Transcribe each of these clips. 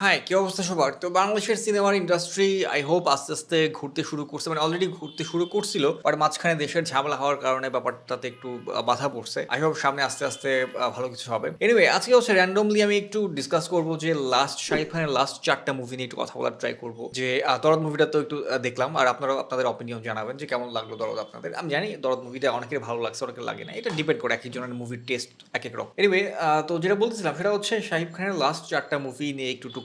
High, কি অবস্থা সবার? তো বাংলাদেশের সিনেমার ইন্ডাস্ট্রি আই হোপ আস্তে, আস্তে ঘুরতে শুরু করছে। মানে অলরেডি ঘুরতে শুরু করছিল। বাট মাঝখানে দেশের ঝামেলা হওয়ার কারণে ব্যাপারটাতে একটু বাধা পড়ছে। আই হোপ সামনে আস্তে, আস্তে ভালো কিছু হবে। এনিওয়ে আজকে হচ্ছে র‍্যান্ডমলি আমি একটু ডিসকাস করব যে লাস্ট শাকিব খানের লাস্ট চারটা মুভি নিয়ে একটু কথা বলার ট্রাই করব। যে 'দরদ' মুভিটা তো একটু দেখলাম। আর আপনারা আপনাদের অপিনিয়ন জানাবেন যে কেমন লাগল 'দরদ' আপনাদের। আমি জানি 'দরদ' মুভিটা অনেকের ভালো লাগছে, অনেকের লাগে না এটা ডিপেন্ড করে একেকজনের মুভির টেস্ট এক এক রকম। এনিওয়ে তো যেটা বলতেছিলাম সেটা হচ্ছে শাকিব খানের লাস্ট চারটা মুভি নিয়ে একটু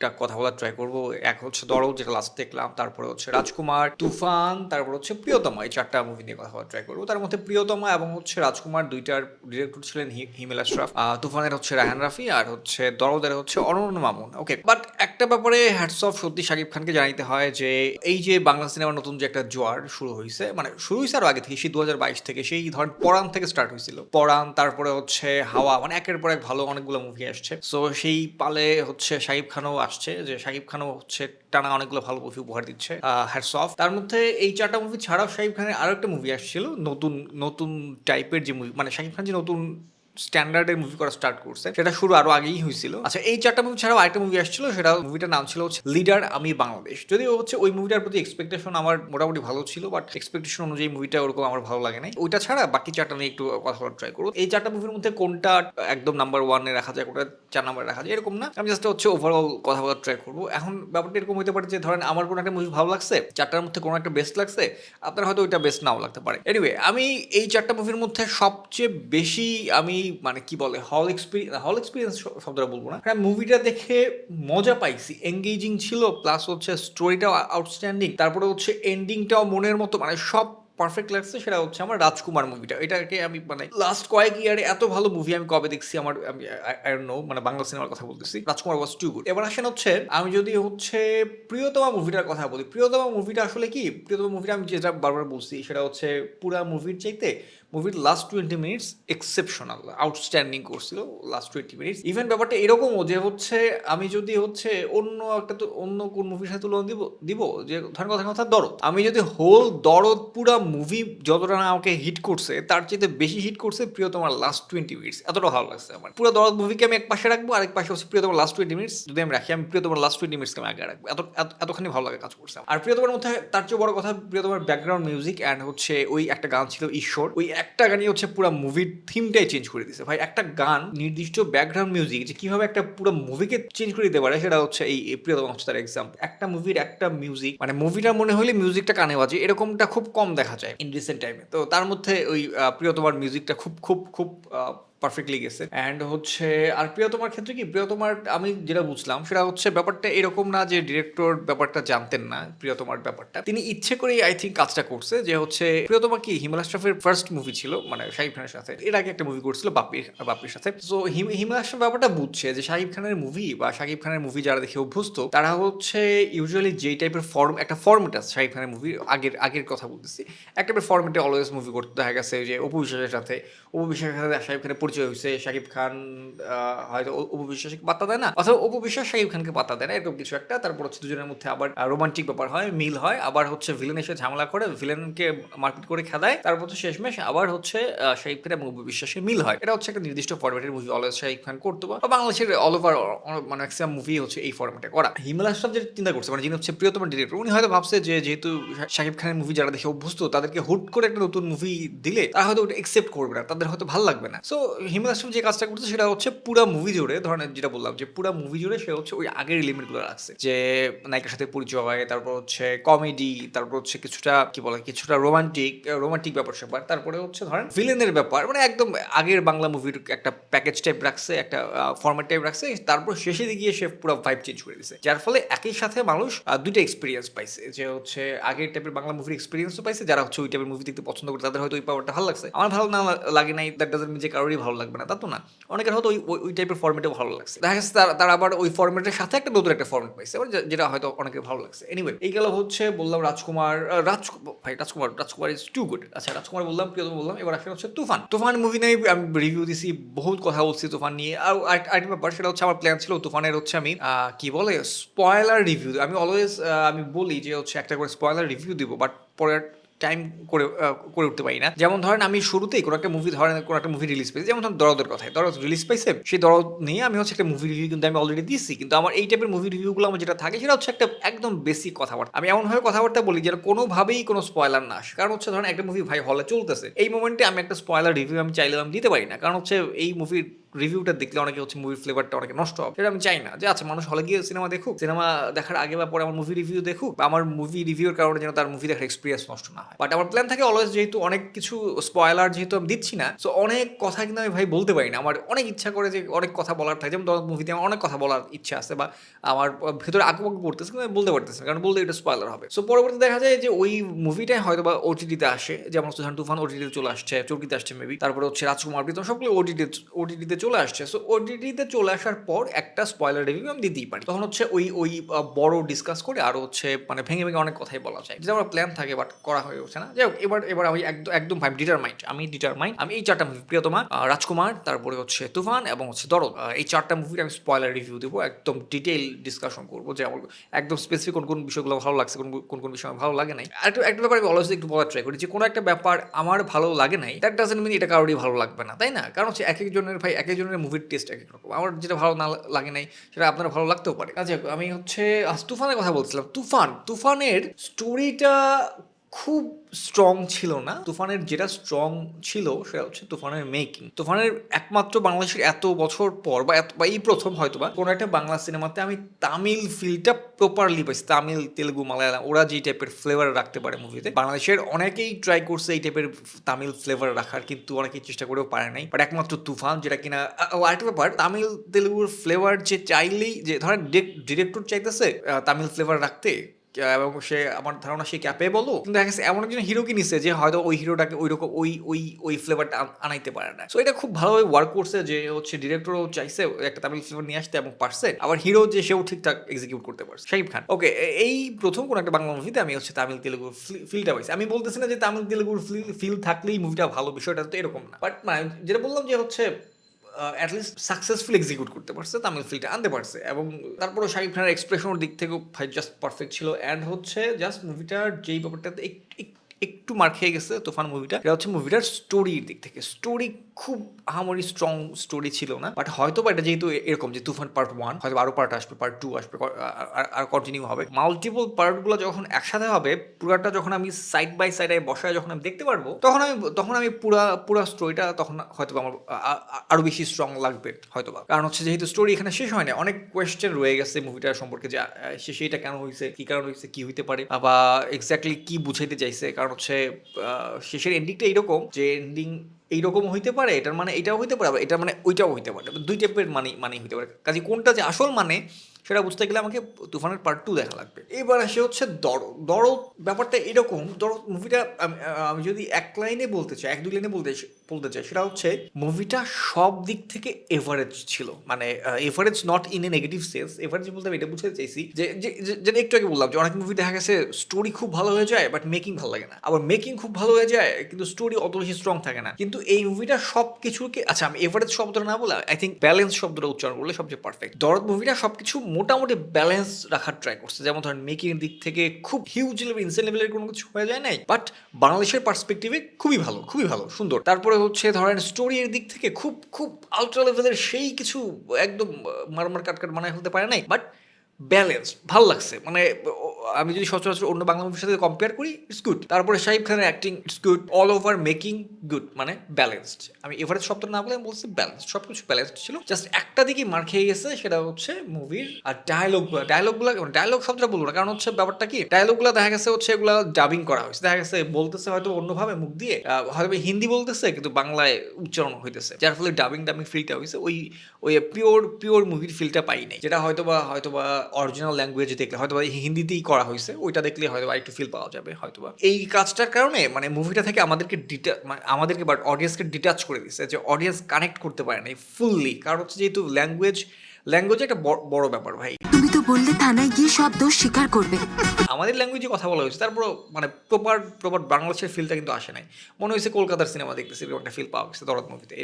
টুকটাক কথা বলার ট্রাই করব। এক হচ্ছে 'দরদ' যেটা লাস্ট দেখলাম। তারপরে হচ্ছে 'রাজকুমার', 'তুফান' তারপর হচ্ছে 'প্রিয়তমা' এই চারটা মুভি নিয়ে কথা বলার ট্রাই করব তার মধ্যে 'প্রিয়তমা' এবং হচ্ছে 'রাজকুমার' দুইটার ডিরেক্টর ছিলেন হিমেল আশরাফ। 'তুফানের' হচ্ছে রায়হান রাফি আর হচ্ছে 'দরদের' হচ্ছে অনন্য মামুন। ওকে। বাট একটা ব্যাপারে হ্যাটস অফ সত্যি শাকিব খানকে জানাইতে হয় যে এই যে বাংলা সিনেমার নতুন যে একটা জোয়ার শুরু হয়েছে মানে শুরু হইছে আরও আগে থেকে সেই ২০২২ থেকে সেই ধরেন 'পরাণ' থেকে স্টার্ট হয়েছিল 'পরাণ' তারপরে হচ্ছে 'হাওয়া' মানে একের পর এক ভালো অনেকগুলো মুভি আসছে। সো সেই পালে হচ্ছে শাকিব খানও আসছে যে শাকিব খানও হচ্ছে টানা অনেকগুলো ভালো মুভি উপহার দিচ্ছে। Hats off. তার মধ্যে এই চারটা মুভি ছাড়াও শাকিব খানের আরও একটা মুভি আসছিল। নতুন, নতুন টাইপের যে মুভি মানে শাকিব খান যে নতুন স্ট্যান্ডার্ড এর মুভি করা স্টার্ট করছে। সেটা শুরু আরও আগেই হয়েছিল আচ্ছা এই চারটা মুভি ছাড়াও আরেকটা মুভি আসছিল। সেটা মুভিটার নাম ছিল হচ্ছে 'লিডার আমি বাংলাদেশ'। যদিও হচ্ছে ওই মুভিটার প্রতি এক্সপেকটেশন আমার মোটামুটি ভালো ছিল। বাট এক্সপেকটেশন অনুযায়ী মুভিটা ওরকম আমার ভালো লাগে নাই। ওইটা ছাড়া বাকি চারটা নিয়ে একটু কথা বলার ট্রাই করব। এই চারটা মুভির মধ্যে কোনটা একদম নাম্বার ওয়ানে রাখা যায়, কোনটা চার নাম্বারে রাখা যায় এরকম না। আমি জাস্ট হচ্ছে ওভারঅল কথা বলার ট্রাই করব এখন ব্যাপারটা এরকম হতে পারে যে ধরেন আমার কোনো একটা মুভি ভালো লাগছে। চারটার মধ্যে কোনো একটা বেস্ট লাগছে। আপনার হয়তো ওইটা বেস্ট নাও লাগতে পারে। এনিওয়ে আমি এই চারটা মুভির মধ্যে সবচেয়ে বেশি আমি মানে কি বলে হল এক্সপিরিয়েন্স হল এক্সপিরিয়েন্স শব্দটা বলব না। কারণ মুভিটা দেখে মজা পাইছি। এঙ্গেজিং ছিল প্লাস হচ্ছে স্টোরিটাও আউটস্ট্যান্ডিং। তারপরে হচ্ছে এন্ডিংটাও মনের মতো মানে সব পারফেক্ট লাগছে, সেটা হচ্ছে আমার 'রাজকুমার' মুভিটা। এটাকে আমি মানে লাস্ট কয়েক ইয়ারে এত ভালো মুভি আমি কবে দেখছি আমার, আমি আই নো মানে বাংলা সিনেমার কথা বলতেছি। 'Rajkumar' was too good. এবার আসেন হচ্ছে, আমি যদি হচ্ছে 'প্রিয়তমা' মুভিটার কথা বলি। 'প্রিয়তমা' মুভিটা আসলে কি? 'প্রিয়তমা' মুভিটা আমি যেটা বারবার বলছি, সেটা হচ্ছে পুরা মুভির চাইতে মুভির লাস্ট 20 মিনিটস এক্সেপশনাল আউটস্ট্যান্ডিং করছিল লাস্ট 20 মিনিটস। ইভেন ব্যাপারটা এরকমও যে হচ্ছে, আমি যদি হচ্ছে অন্য একটা তো, অন্য কোন মুভির সাথে তুলনা দিব দিব, যে ধরেন কথার কথা 'দরদ'। আমি যদি হোল 'দরদ' পুরা মুভি যতটা না আমাকে হিট করছে, তার চেয়ে বেশি হিট করছে প্রিয় তোমার লাস্ট 20 মিনিটস। এতটা ভালো লাগছে আমার। পুরো 'দরদ' মুভিকে আমি এক পাশে রাখব, আরেক পাশে হচ্ছে প্রিয় তোমার লাস্ট 20 মিনিটস যদি আমি রাখি, আমি প্রিয় তোমার লাস্ট 20 মিনিটসকে আমি আগে রাখব। এত এত, এতখানি ভালো লাগে কাজ করছে। আর প্রিয় তোমার মধ্যে তার চেয়েও বড় কথা, প্রিয় তোমার ব্যাকগ্রাউন্ড মিউজিক অ্যান্ড হচ্ছে ওই একটা গান ছিল 'ঈশ্বর'। ওই একটা গানই হচ্ছে পুরো মুভির থিমটাই চেঞ্জ করে দিছে। ভাই একটা গান নির্দিষ্ট ব্যাকগ্রাউন্ড মিউজিক যে কীভাবে একটা পুরো মুভিকে চেঞ্জ করে দিতে পারে সেটা হচ্ছে এই প্রিয়তম তার এক্সাম্পল। একটা মুভির একটা মিউজিক মানে মুভিটা মনে হলে মিউজিকটা কানে বাজে এরকমটা খুব কম দেখা যায় ইন রিসেন্ট টাইমে। তো তার মধ্যে ওই 'প্রিয়তমার' মিউজিকটা খুব, খুব, খুব পারফেক্টলি গেছে। অ্যান্ড হচ্ছে, আর 'প্রিয়তমার' ক্ষেত্রে কি 'প্রিয়তমার' আমি যেটা বুঝলাম, সেটা হচ্ছে ব্যাপারটা এরকম না যে ডিরেক্টর ব্যাপারটা জানতেন না 'প্রিয়তমার' ব্যাপারটা। তিনি ইচ্ছে করেই আই থিংক কাজটা করছে যে হচ্ছে 'প্রিয়তমা' কি হিমেল আশরাফের ফার্স্ট মুভি ছিল মানে শাকিব খানের সাথে। এর আগে একটা মুভি করছিল, বাপ্পির বাপ্পির সাথে। হিম হিমেল আশরাফ ব্যাপারটা বুঝছে যে শাকিব খানের মুভি বা শাকিব খানের মুভি যারা দেখে অভ্যস্ত, তারা হচ্ছে ইউজুয়ালি যেই টাইপের ফর্ম একটা ফর্মেট আছে শাহিব খানের মুভি আগের আগের কথা বলতেছি। একটা ফরম্যাটে অলওয়েজ মুভি করতে দেখা গেছে যে অপু বিশ্বাসের সাথে। অপু বিশ্বাসের সাথে শাকিব খানের পরিচয় হইছে। শাকিব খান হয়তো অপু বিশ্বাসকে পাত্তা দেয় না। অথবা অপু বিশ্বাস শাকিব খানকে পাত্তা দেয় না। এরকম কিছু একটা। তারপর হচ্ছে দুজনের মধ্যে আবার রোমান্টিক ব্যাপার হয়, মিল হয়। আবার হচ্ছে ভিলেন এসে ঝামেলা করে, ভিলেনকে মারপিট করে খেদায়। তারপর হচ্ছে শেষমেশ আবার হচ্ছে শাকিব খান এবং অপু বিশ্বাসের মিল হয়। এটা হচ্ছে একটা নির্দিষ্ট ফরম্যাটের মুভি অলওয়েজ শাকিব খান করতো বা বাংলাদেশের অল ওভার মানে ম্যাক্সিমাম মুভি হচ্ছে এই ফরম্যাটে করা। হিমেল আশরাফ যেটা চিন্তা করছে মানে যিনি হচ্ছে 'প্রিয়তমার' ডিরেক্টর উনি হয়তো ভাবছে যে যেহেতু শাকিব খানের মুভি যারা দেখে অভ্যস্ত তাদেরকে হুট করে একটা নতুন মুভি দিলে তারা হয়তো ওটা একসেপ্ট করবে না। তাদের হয়তো ভালো লাগবে না। সো হিমেল আশরাফ যে কাজটা করছে সেটা হচ্ছে পুরা মুভি জুড়ে ধরেন যেটা বললাম যে পুরা মুভি জুড়ে সে হচ্ছে ওই আগের এলিমেন্টগুলো রাখছে। যে নায়িকার সাথে পরিচয়, হয় তারপর হচ্ছে কমেডি, তারপর হচ্ছে কিছুটা কি বলে কিছুটা রোমান্টিক, রোমান্টিক ব্যাপার-স্যাপার। তারপরে হচ্ছে ধরেন ভিলেনের ব্যাপার মানে একদম আগের বাংলা মুভির একটা প্যাকেজ টাইপ রাখছে, একটা আ ফরম্যাট টাইপ রাখছে। তারপর শেষে গিয়ে সে পুরা ভাইব চেঞ্জ করে দিছে। যার ফলে একই সাথে মানুষ দুইটা এক্সপিরিয়েন্স পাইছে। যে হচ্ছে আগের টাইপের বাংলা মুভির এক্সপেরিয়েন্সও পাইছে। যারা হচ্ছে ওই টাইপের মুভি দেখতে পছন্দ করে তাদের হয়তো ওই ব্যাপারটা ভালো লাগছে। আমার ভালো না লাগে নাই দ্যাট ডাজন্ট মিন যে কারোরই ভালো লাগবে না তা তো না। অনেকের হয়তো ওই ওই টাইপের ফরম্যাটেও ভালো লাগছে। দেখা গেছে তারা আবার ওই ফর্মেটের সাথে একটা নতুন একটা ফর্মেট পাইছে। যেটা হয়তো অনেকের ভালো লাগছে। এনিওয়ে এই গেল হচ্ছে বললাম 'রাজকুমার' রাজ ভাই 'Rajkumar' 'Rajkumar' is too good. আচ্ছা 'রাজকুমার' বললাম, 'প্রিয়তমা' বললাম। এবার আসেন হচ্ছে 'তুফান'। 'তুফান' মুভি নিয়ে আমি রিভিউ দিছি, বহুত কথা বলছি 'তুফান' নিয়ে। আর আরেক আরেকটা ব্যাপার সেটা হচ্ছে আমার প্ল্যান ছিল 'তুফানের' হচ্ছে আমি কি বলে স্পয়লার রিভিউ আমি অলওয়েজ আমি বলি যে হচ্ছে একটা করে স্পয়লার রিভিউ দিব। বাট পরে টাইম করে করে উঠতে পারি না। যেমন ধরেন আমি শুরুতেই কোনো একটা মুভি ধরেন কোনো একটা মুভি রিলিজ পেয়েছি। যেমন ধরেন দরদের কথায়। দরদ রিলিজ পাইছে সেই দরদ নিয়ে আমি হচ্ছে একটা মুভি রিভিউ কিন্তু আমি অলরেডি দিচ্ছি কিন্তু আমার এই টাইপের মুভি রিভিউগুলো আমার যেটা থাকে, সেটা হচ্ছে একটা একদম বেসিক কথাবার্তা। আমি এমনভাবে কথাবার্তা বলি যেন কোনোভাবেই কোনো স্পয়লার না আসে। কারণ হচ্ছে ধরেন একটা মুভি ভাই হলে চলতেছে। এই মোমেন্টে আমি একটা স্পয়লার রিভিউ আমি চাইলে আমি দিতে পারি না। কারণ হচ্ছে এই মুভির রিভিউটা দেখলে অনেকে হচ্ছে মুভির ফ্লেভারটা অনেকে নষ্ট হবে। সেটা আমি চাই না যে আচ্ছা মানুষ হলে গিয়ে সিনেমা দেখুক সিনেমা দেখার আগে বা পরে আমার মুভি রিভিউ দেখুক, বা আমার মুভি রিভিউর কারণে যেন তার মুভি দেখার এক্সপিরিয়েন্স নষ্ট না হয়। বাট আমার প্ল্যান থাকে অলওয়েজ যেহেতু অনেক কিছু স্পয়লার যেহেতু আমি দিচ্ছি না সো অনেক কথা কিন্তু আমি ভাই বলতে পারি না। আমার অনেক ইচ্ছা করে যে অনেক কথা বলার থাকে, যেমন ধরো মুভিতে আমার অনেক কথা বলার ইচ্ছা আছে বা আমার ভেতরে আঁকুপাকু করতেছে কিন্তু আমি বলতে পারতেছি কারণ বলতে এটা স্পয়লার হবে। সো পরবর্তী দেখা যায় যে ওই মুভিটাই হয়তো বা ওটিটিতে আসে, যেমন সুধান তুফান ওটিটিতে চলে আসছে, চৌকিতে আসছে মেবি তারপরে হচ্ছে রাজকুমার প্রীতম, সবগুলো ওটিটি ওটিটিতে চলে আসছে। সো ওটিটিতে চলে আসার পর একটা স্পয়লার রিভিউ আমি দিতেই পারি। তখন হচ্ছে ওই ওই বড় ডিসকাস করে আরও হচ্ছে মানে ভেঙে ভেঙে অনেক কথাই বলা যায়। যেটা আমার প্ল্যান থাকে বাট করা হয়ে ওঠে না। যাই হোক, এবার এবার আমি একদম একদম ভাই ডিটারমাইন্ড আমি ডিটারমাইন্ড আমি এই চারটা মুভি প্রিয়তমা রাজকুমার, তারপরে হচ্ছে তুফান এবং হচ্ছে দরদ। এই চারটা মুভির আমি স্পয়লার রিভিউ দেবো। একদম ডিটেল ডিসকাশন করব। যে আমার একদম স্পেসিফিক কোন কোন বিষয়গুলো ভালো লাগছে, কোন কোন কোন বিষয় ভালো লাগে নাই। আর একটু, একটা ব্যাপার আমি অলওয়েজ একটু বলার ট্রাই করি যে কোনো একটা ব্যাপার আমার ভালো লাগে নাই দ্যাট ডাজেন্ট মিন এটা কারোরই ভালো লাগবে না, তাই না? কারণ হচ্ছে এক একজনের ভাই এক একজনের মুভির টেস্ট এক রকম। আমার যেটা ভালো না লাগে নাই, সেটা আপনার ভালো লাগতেও পারে। আচ্ছা আমি হচ্ছে তুফানের কথা বলছিলাম। তুফান, তুফানের স্টোরিটা খুব স্ট্রং ছিল না। তুফানের যেটা স্ট্রং ছিল সেটা হচ্ছে তুফানের মেকিং তুফানের একমাত্র বাংলাদেশের এত বছর পর বা এত- বা এই প্রথম হয়তো বা কোনো একটা বাংলা সিনেমাতে আমি তামিল ফিলটা প্রপারলি পাইছি। তামিল, তেলেগু, মালায়ালাম, ওরা যে টাইপের ফ্লেভার রাখতে পারে মুভিতে বাংলাদেশের অনেকেই ট্রাই করছে এই টাইপের তামিল ফ্লেভার রাখার, কিন্তু অনেকেই চেষ্টা করেও পারে নাই। বাট একমাত্র তুফান, যেটা কিনা আরেকটা ব্যাপার, তামিল, তেলেগুর ফ্লেভার যে চাইলেই, যে ধরেন ডিরেক্টর চাইতেছে তামিল ফ্লেভার রাখতে এবং সে আমার ধারণা সে ক্যাপে বলো। কিন্তু দেখা গেছে এমন একজন হিরোকে নিছে যে হয়তো ওই হিরোটাকে ওই রকম ওই ওই ওই ফ্লেভারটা আনাইতে পারে না। সো এটা খুব ভালোভাবে ওয়ার্ক করছে যে হচ্ছে ডিরেক্টরও চাইছে একটা তামিল ফ্লেভার নিয়ে আসতে এবং পারছে। আবার হিরো যে সেও ঠিকঠাক এক্সিকিউট করতে পারছে। শাহিব খান। ওকে এই প্রথম কোন একটা বাংলা মুভিতে আমি হচ্ছে তামিল তেলেগুর ফিলটা পাইছি। আমি বলতেছি না যে তামিল, তেলেগুর ফিল থাকলেই মুভিটা ভালো, বিষয়টা তো এরকম না। বাট মানে যেটা বললাম যে হচ্ছে অ্যাটলিস্ট সাকসেসফুল এক্সিকিউট করতে পারছে, তামিল ফিলটা আনতে পারছে। এবং তারপরে শাকিব খানের এক্সপ্রেশনের দিক থেকেও জাস্ট পারফেক্ট ছিল। অ্যান্ড হচ্ছে জাস্ট মুভিটার যেই ব্যাপারটাতে এক- এক- একটু মার খেয়ে গেছে তুফান মুভিটা এটা হচ্ছে মুভিটার স্টোরির দিক থেকে। স্টোরি খুব আহামরি স্ট্রং স্টোরি ছিল না বাট হয়তো বা এটা যেহেতু এরকম যে তুফান পার্ট ওয়ান হয়তো আরও পার্ট আসবে পার্ট টু আসবে আর- কন্টিনিউ হবে। মাল্টিপল পার্টগুলো যখন একসাথে হবে, পুরাটা যখন আমি সাইড বাই সাইডে বসায় যখন আমি দেখতে পারব, তখন আমি তখন আমি পুরা পুরা স্টোরিটা তখন হয়তো আমার আ- আ- আরও বেশি স্ট্রং লাগবে হয়তো বা কারণ হচ্ছে যেহেতু স্টোরি এখানে শেষ হয় না অনেক কোয়েশ্চেন রয়ে গেছে মুভিটার সম্পর্কে যে এটা কেন হয়েছে কি কারণ হয়েছে কি হইতে পারে, বা এক্স্যাক্টলি কি বুঝাইতে চাইছে, কারণ হচ্ছে শেষের এন্ডিংটা এইরকম যে এন্ডিং এইরকম হইতে পারে, এটার মানে এটাও হইতে পারে, আবার এটার মানে ওইটাও হইতে পারে। দুই টাইপের মানে মানে হইতে পারে। কাজে কোনটা যে আসল মানে সেটা বুঝতে গেলে আমাকে তুফানের পার্ট টু দেখা লাগবে। এবার আসে হচ্ছে দরদ। দরদ ব্যাপারটা এরকম, দরদ মুভিটা আমি যদি এক লাইনে বলতে চাই, এক দুই লাইনে বলতে বলতে চাই সেটা হচ্ছে মুভিটা সব দিক থেকে এভারেজ ছিল। মানে average not in a negative sense average বলতে আমি এটা বুঝতে চাইছি যে যেটা একটু আগে বললাম যে অনেক মুভি দেখা গেছে স্টোরি খুব ভালো হয়ে যায় বাট মেকিং ভালো লাগে না। আবার মেকিং খুব ভালো হয়ে যায়, কিন্তু স্টোরি অত বেশি স্ট্রং থাকে না। কিন্তু এই মুভিটা সব কিছুকে আচ্ছা আমি এভারেজ শব্দটা না বলে আই থিঙ্ক ব্যালেন্স শব্দটা উচ্চারণ করলে সবচেয়ে পারফেক্ট দরদ মুভিটা সবকিছু মোটামুটি ব্যালেন্স রাখার ট্রাই করছে। যেমন ধরেন মেকিং এর দিক থেকে খুব হিউজ লেভেল ইনসেন লেভেলের কোনো কিছু হয়ে যায় নাই বাট বাংলাদেশের পার্সপেক্টিভে খুবই ভালো খুবই ভালো, সুন্দর। তারপরে হচ্ছে ধরেন স্টোরির দিক থেকে খুব খুব আলট্রা লেভেলের সেই কিছু একদম মারমার কাটকাট বানায় ফেলতে পারে নাই বাট ব্যালেন্স ভালো লাগছে। মানে আমি যদি সচরাচর অন্য বাংলা মুভির সাথে কম্পেয়ার করি ইটস গুড তারপরে শাহিব খানের acting it's good all over making good মানে ব্যালেন্সড আমি এভারেজ শব্দ না বলে আমি বলছি ব্যালেন্স সব কিছু ব্যালেন্সড ছিল। জাস্ট একটা দিকেই মার খেয়ে গেছে, সেটা হচ্ছে মুভির আর ডায়লগগুলো ডায়লগগুলো ডায়লগ শব্দটা বলব না, কারণ হচ্ছে ব্যাপারটা কি ডায়লগগুলো দেখা গেছে হচ্ছে এগুলো ডাবিং করা হয়েছে। দেখা গেছে বলতেছে হয়তো অন্যভাবে মুখ দিয়ে হয়তো হিন্দি বলতেছে, কিন্তু বাংলায় উচ্চারণ হইতেছে, যার ফলে ডাবিং ডাবিং ফিলটা হয়েছে ওই ওই পিওর পিওর মুভির ফিলটা পাই নাই, যেটা হয়তো বা হয়তো বা অরিজিনাল ল্যাঙ্গুয়েজে দেখলে হয়তো বা হিন্দিতেই করা হয়েছে ওইটা দেখলে হয়তো বা একটু ফিল পাওয়া যাবে হয়তো বা এই কাজটার কারণে মানে মুভিটা থেকে আমাদেরকে ডিটা মানে আমাদেরকে বাট অডিয়েন্সকে ডিটাচ করে দিচ্ছে যে অডিয়েন্স কানেক্ট করতে পারে না ফুললি কারণ হচ্ছে যেহেতু ল্যাঙ্গুয়েজ ল্যাঙ্গুয়েজ একটা বড়- বড় ব্যাপার ভাই। তুমি তো বললে থানায় গিয়ে সব দোষ স্বীকার করবে। আমাদের ল্যাঙ্গুয়েজে কথা বলা হয়েছে তারপর মানে প্রপার প্রপার বাংলাদেশের ফিলটা কিন্তু আসে নাই। মনে হয়েছে কলকাতার সিনেমা দেখতেছি এরকম একটা ফিল পাওয়া গেছে দরদ মুভিতে।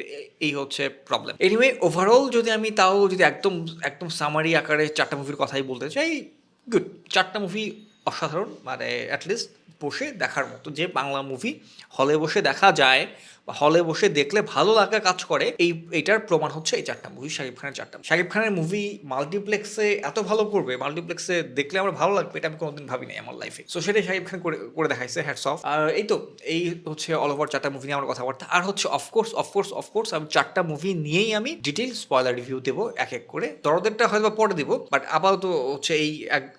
এই হচ্ছে প্রবলেম এনিওয়ে ওভারঅল যদি আমি তাও যদি একদম একদম সামারি আকারে চারটা মুভির কথাই বলতে চাই গুড চারটা মুভি অসাধারণ মানে অ্যাটলিস্ট বসে দেখার মতো, যে বাংলা মুভি হলে বসে দেখা যায় বা হলে বসে দেখলে ভালো লাগা কাজ করে, এই এটার প্রমাণ হচ্ছে এই চারটা মুভি শাকিব খানের চারটা শাকিব খানের মুভি মাল্টিপ্লেক্সে এত ভালো করবে মাল্টিপ্লেক্সে দেখলে আমার ভালো লাগবে, এটা আমি কোনোদিন নাই আমার লাইফে সো সেটাই শাকিব খান করে করে দেখাইছে হ্যাটস অফ আর এই তো, এই হচ্ছে অল ওভার চারটা মুভি নিয়ে আমার কথাবার্তা। আর হচ্ছে অফকোর্স অফকোর্স অফকোর্স আমি চারটা মুভি নিয়েই আমি ডিটেল স্পয়লার রিভিউ দেবো এক এক করে। দরদেরটা হয়তো পরে দেবো বাট আপাতত হচ্ছে এই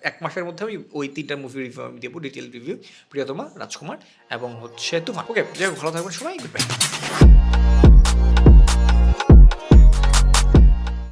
এক মাসের মধ্যে আমি ওই তিনটা মুভি রিভিউ আমি দেবো ডিটেল রিভিউ প্রিয়তমা, রাজকুমার এবং হচ্ছে তুফান। ওকে যাই ভালো থাকবেন সবাই গুড বাই